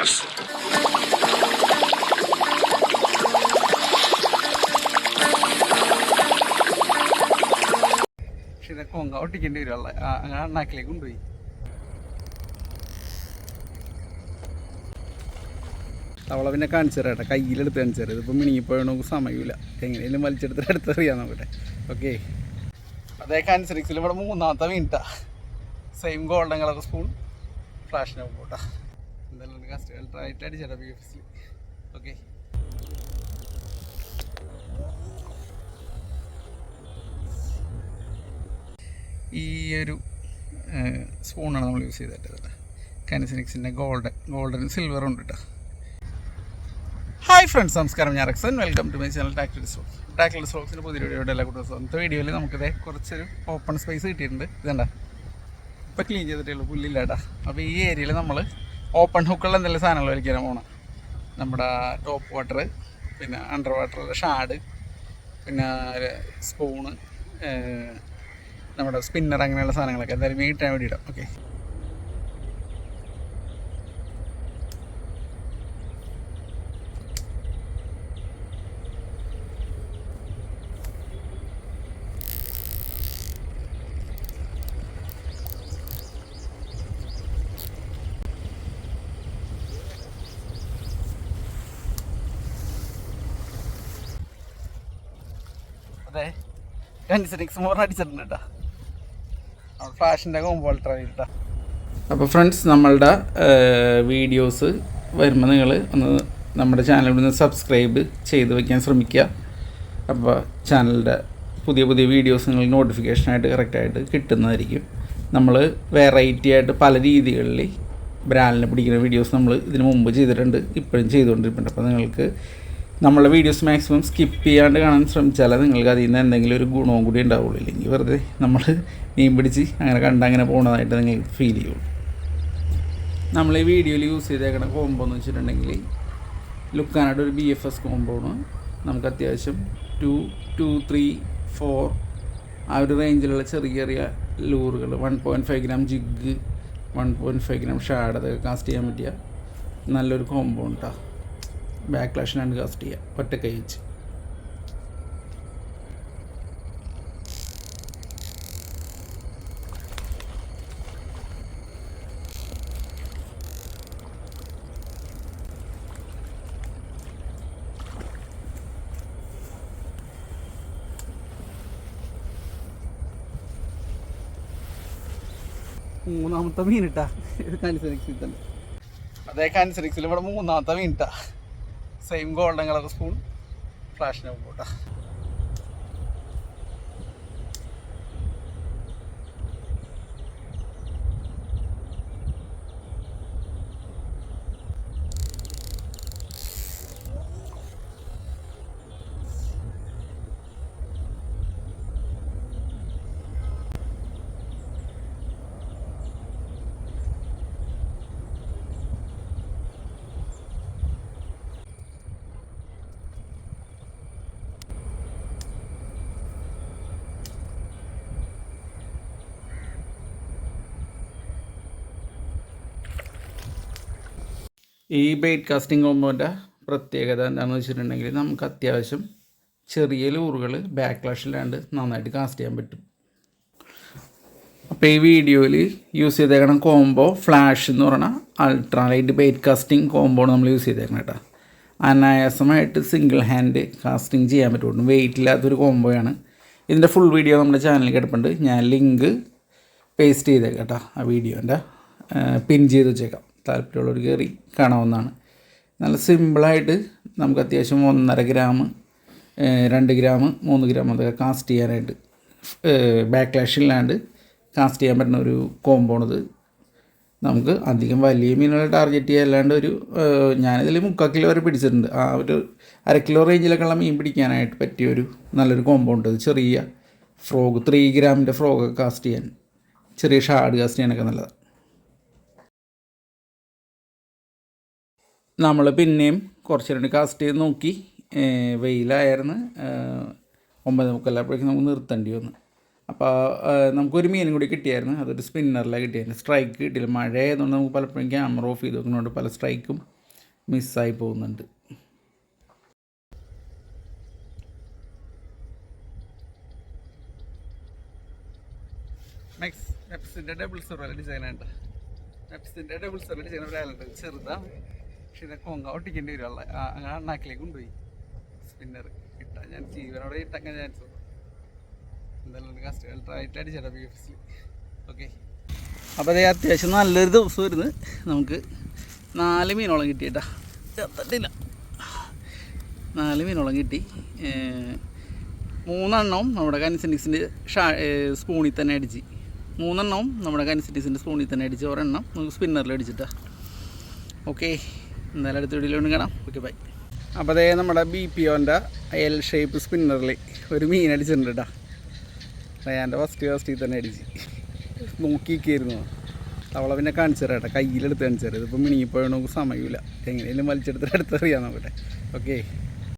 Yes. പക്ഷെ കൊങ്ക ഒട്ടിക്കേണ്ടി വരുമല്ല അണ്ണാക്കിലേക്ക് കൊണ്ടുപോയി. അവളെ പിന്നെ കാണിച്ചു തരാം കേട്ടോ. കയ്യിലെടുത്ത് കാണിച്ചു തരാം ഇതിപ്പോൾ മിണിങ്ങിപ്പോയോ നമുക്ക് സമയമില്ല. എങ്ങനെയും വലിച്ചെടുത്തിട്ട് അടുത്തറിയാൻ നോക്കട്ടെ ഓക്കെ അതേ കാൻസറിക്സിൽ ഇവിടെ മൂന്നാമത്തെ വീണിട്ടാ സെയിം ഗോൾഡൻ കളർ സ്പൂൺ ഫ്ലാഷിനെ പോട്ടാ എന്തായാലും അൾട്രാ റൈറ്റ് അടിച്ചേട്ടാ ബി എഫ് സി ഓക്കെ. ഈ ഒരു സ്പൂണാണ് നമ്മൾ യൂസ് ചെയ്തിട്ടത് കാനസിനിക്സിന്റെ ഗോൾഡൻ ഗോൾഡൻ സിൽവർ ഉണ്ട് കേട്ടോ ഹായ് ഫ്രണ്ട്സ് നമസ്കാരം. ഞാൻ റക്സൻ. Welcome to my channel Tactor Stokes Tactor സ്റ്റോക്സിന്റെ പുതിയ വീഡിയോയുടെ എല്ലാ കൂട്ടം അന്നത്തെ വീഡിയോയിൽ നമുക്കിത് കുറച്ചൊരു ഓപ്പൺ സ്പേസ് കിട്ടിയിട്ടുണ്ട്. ഇതണ്ട. ഇപ്പോൾ ക്ലീൻ ചെയ്തിട്ടേ ഉള്ളൂ. പുല്ലില്ല കേട്ടോ അപ്പോൾ ഈ ഏരിയയിൽ നമ്മൾ ഓപ്പൺ ഹുക്കുള്ള നല്ല സാധനങ്ങൾ വലിക്കാൻ പോകണം നമ്മുടെ ടോപ്പ് വാട്ടർ പിന്നെ അണ്ടർ വാട്ടറിലെ ഷാഡ് പിന്നെ സ്പൂണ് നമ്മുടെ സ്പിന്നർ അങ്ങനെയുള്ള സാധനങ്ങളൊക്കെ എന്തായാലും വീട്ടാൻ വേണ്ടി ഇടാം. ഓക്കെ. അതെ. കൻസനിക്സ് മോർ അടിച്ചിട്ടുണ്ട് കേട്ടോ ഫ്ലാഷിന്റെ അപ്പോൾ ഫ്രണ്ട്സ് നമ്മളുടെ വീഡിയോസ് വരുമ്പോൾ നിങ്ങൾ ഒന്ന് നമ്മുടെ ചാനലിൽ സബ്സ്ക്രൈബ് ചെയ്ത് വയ്ക്കാൻ ശ്രമിക്കുക അപ്പോൾ ചാനലിന്റെ പുതിയ പുതിയ വീഡിയോസ് നിങ്ങൾ നോട്ടിഫിക്കേഷനായിട്ട് കറക്റ്റായിട്ട് കിട്ടുന്നതായിരിക്കും. നമ്മൾ വെറൈറ്റി ആയിട്ട് പല രീതികളിൽ ബ്രാൻഡിനെ പിടിക്കുന്ന വീഡിയോസ് നമ്മൾ ഇതിനു മുമ്പ് ചെയ്തിട്ടുണ്ട്. ഇപ്പോഴും ചെയ്തുകൊണ്ടിരിക്കുന്നുണ്ട് അപ്പോൾ നിങ്ങൾക്ക് നമ്മളെ വീഡിയോസ് മാക്സിമം സ്കിപ്പ് ചെയ്യാണ്ട് കാണാൻ ശ്രമിച്ചാലേ നിങ്ങൾക്ക് അതിൽ നിന്ന് എന്തെങ്കിലും ഒരു ഗുണവും കൂടി ഉണ്ടാവുള്ളൂ. ഇല്ലെങ്കിൽ വെറുതെ നമ്മൾ മീൻ പിടിച്ച് അങ്ങനെ കണ്ട് അങ്ങനെ പോകുന്നതായിട്ട് നിങ്ങൾക്ക് ഫീൽ ചെയ്യുള്ളൂ. നമ്മൾ ഈ വീഡിയോയിൽ യൂസ് ചെയ്തേക്കണ കോംബോ എന്ന് വെച്ചിട്ടുണ്ടെങ്കിൽ ലുക്കാനായിട്ട് ഒരു ബി എഫ് എസ് കോംബോണ് നമുക്ക് അത്യാവശ്യം ടു ടു ത്രീ ഫോർ ആ ഒരു റേഞ്ചിലുള്ള ചെറിയ ചെറിയ ലൂറുകൾ one point five gram jig one point five gram shad അതൊക്കെ കാസ്റ്റ് ചെയ്യാൻ പറ്റിയ നല്ലൊരു കോംബോ ഉണ്ടാ ബാക്ക് ലാഷിനാണ് കാസ്റ്റ് ചെയ്യുക ഒറ്റ കൈ വെച്ച്. മൂന്നാമത്തെ മീനിട്ടാ ഇത് കാൻസറിക്സിൽ തന്നെ. അതേ കാൻസറിക്സിൽ ഇവിടെ മൂന്നാമത്തെ മീനിട്ടാ സെയിം ഗോൾഡൻ കളർ സ്പൂൺ ഫ്ലാഷിനെ പോട്ടാ ഈ ബെയ്റ്റ് കാസ്റ്റിംഗ് കോമ്പോന്റെ പ്രത്യേകത എന്താണെന്ന് വെച്ചിട്ടുണ്ടെങ്കിൽ നമുക്ക് അത്യാവശ്യം ചെറിയ ലൂറുകൾ ബാക്ക് ലാഷിലാണ്ട് നന്നായിട്ട് കാസ്റ്റ് ചെയ്യാൻ പറ്റും. അപ്പോൾ ഈ വീഡിയോയിൽ യൂസ് ചെയ്തേക്കണം കോംബോ ഫ്ലാഷ് എന്ന് പറഞ്ഞാൽ ultra light bait casting combo നമ്മൾ യൂസ് ചെയ്തേക്കണം കേട്ടോ അനായാസമായിട്ട് സിംഗിൾ ഹാൻഡ് കാസ്റ്റിംഗ് ചെയ്യാൻ പറ്റുള്ളൂ വെയിറ്റ് ഇല്ലാത്തൊരു കോംബോയാണ് ഇതിന്റെ ഫുൾ വീഡിയോ നമ്മുടെ ചാനലിൽ കിടപ്പുണ്ട്. ഞാൻ ലിങ്ക് പേസ്റ്റ് ചെയ്തേക്കാം കേട്ടോ ആ വീഡിയോന്റെ പിൻ ചെയ്ത് വെച്ചേക്കാം. താല്പര്യമുള്ളവർ കയറി കാണാവുന്നതാണ്. നല്ല സിമ്പിളായിട്ട് നമുക്ക് അത്യാവശ്യം ഒന്നര ഗ്രാം രണ്ട് ഗ്രാം മൂന്ന് ഗ്രാം അതൊക്കെ കാസ്റ്റ് ചെയ്യാനായിട്ട് ബാക്ക് ലാഷ് ഇല്ലാണ്ട് കാസ്റ്റ് ചെയ്യാൻ പറ്റുന്ന ഒരു കോമ്പൗണത് നമുക്ക് അധികം വലിയ മീനുകളെ ടാർഗറ്റ് ചെയ്യാല്ലാണ്ട് ഒരു ഞാനിതിൽ മുക്കാൽ കിലോ വരെ പിടിച്ചിട്ടുണ്ട്. ആ ഒരു അര കിലോ റേഞ്ചിലൊക്കെയുള്ള മീൻ പിടിക്കാനായിട്ട് പറ്റിയ ഒരു നല്ലൊരു കോമ്പൗണ്ട് ചെറിയ ഫ്രോഗ് ത്രീ ഗ്രാമിന്റെ ഫ്രോഗൊക്കെ കാസ്റ്റ് ചെയ്യാൻ ചെറിയ ഷാഡ് കാസ്റ്റ് ചെയ്യാനൊക്കെ നല്ലതാണ് നമ്മൾ പിന്നെയും കുറച്ച് രണ്ട് കാസ്റ്റ് ചെയ്ത് നോക്കി. വെയിലായിരുന്നു. ഒമ്പത് മുക്കല്ലപ്പോഴേക്കും നമുക്ക് നിർത്തേണ്ടി വന്നു. അപ്പോൾ നമുക്കൊരു മീനും കൂടി കിട്ടിയായിരുന്നു. അതൊരു സ്പിന്നറിലാണ് കിട്ടിയായിരുന്നു. സ്ട്രൈക്ക് കിട്ടിയില്ല. മഴ ആയതുകൊണ്ട് നമുക്ക് പലപ്പോഴും ക്യാമറ ഓഫ് ചെയ്ത് വെക്കുന്നതുകൊണ്ട് പല സ്ട്രൈക്കും മിസ്സായി പോകുന്നുണ്ട്. നെക്സ്റ്റ് നെപ്സിന്റെ ഡബിൾ സെറോല ഡിസൈൻ ഉണ്ട് നെപ്സിന്റെ ഡബിൾ സെറോല ഡിസൈൻ ഒരു ചെറുതാണ് പക്ഷെ ഇതൊക്കെ കൊങ്ക ഒട്ടിക്കേണ്ടി വരുള്ള അങ്ങനെ അണ്ണാക്കിലേക്ക് കൊണ്ടുപോയി. സ്പിന്നർ കിട്ടാൻ ഞാൻ ജീവനോടെ കിട്ടാൻ ചാൻസ് എന്തായാലും കസ്റ്റമർ ആയിട്ട് അടിച്ചേട്ടാ ബി എഫ് സി ഓക്കെ അപ്പോൾ അതേ അത്യാവശ്യം നല്ലൊരു ദിവസം വരുന്നു നമുക്ക് നാല് മീനോളം കിട്ടിയിട്ടാ ചേർത്തിട്ടില്ല നാല് മീനോളം കിട്ടി. മൂന്നെണ്ണവും നമ്മുടെ കൻസെന്റിക്സിന്റെ ഷാ സ്പൂണിൽ തന്നെ അടിച്ച്. മൂന്നെണ്ണവും നമ്മുടെ കൻസെന്റിക്സിന്റെ സ്പൂണിൽ തന്നെ അടിച്ച് ഒരെണ്ണം നമുക്ക് സ്പിന്നറിൽ അടിച്ചിട്ടാ. ഓക്കെ എന്തായാലും അടുത്ത വീഡിയോയിലും കാണാം. ഓക്കെ ബൈ അപ്പോൾ അതേ നമ്മുടെ ബി പി ഒന്റെ എൽ ഷേപ്പ് സ്പിന്നറിൽ ഒരു മീൻ അടിച്ചിട്ടുണ്ട് കേട്ടോ റയാന്റെ ഫസ്റ്റ് ഫസ്റ്റിൽ തന്നെ അടിച്ച്. നോക്കിയിരിക്കുന്നു അവളെ പിന്നെ കാണിച്ചു തരാം കേട്ടോ കയ്യിലെടുത്ത് കാണിച്ചു തരാം. ഇതിപ്പോൾ മിണിങ്ങിപ്പോയോ നമുക്ക് സമയമില്ല. എങ്ങനെയും വലിച്ചെടുത്തിട്ട് അടുത്തറിയാം നോക്കട്ടെ ഓക്കെ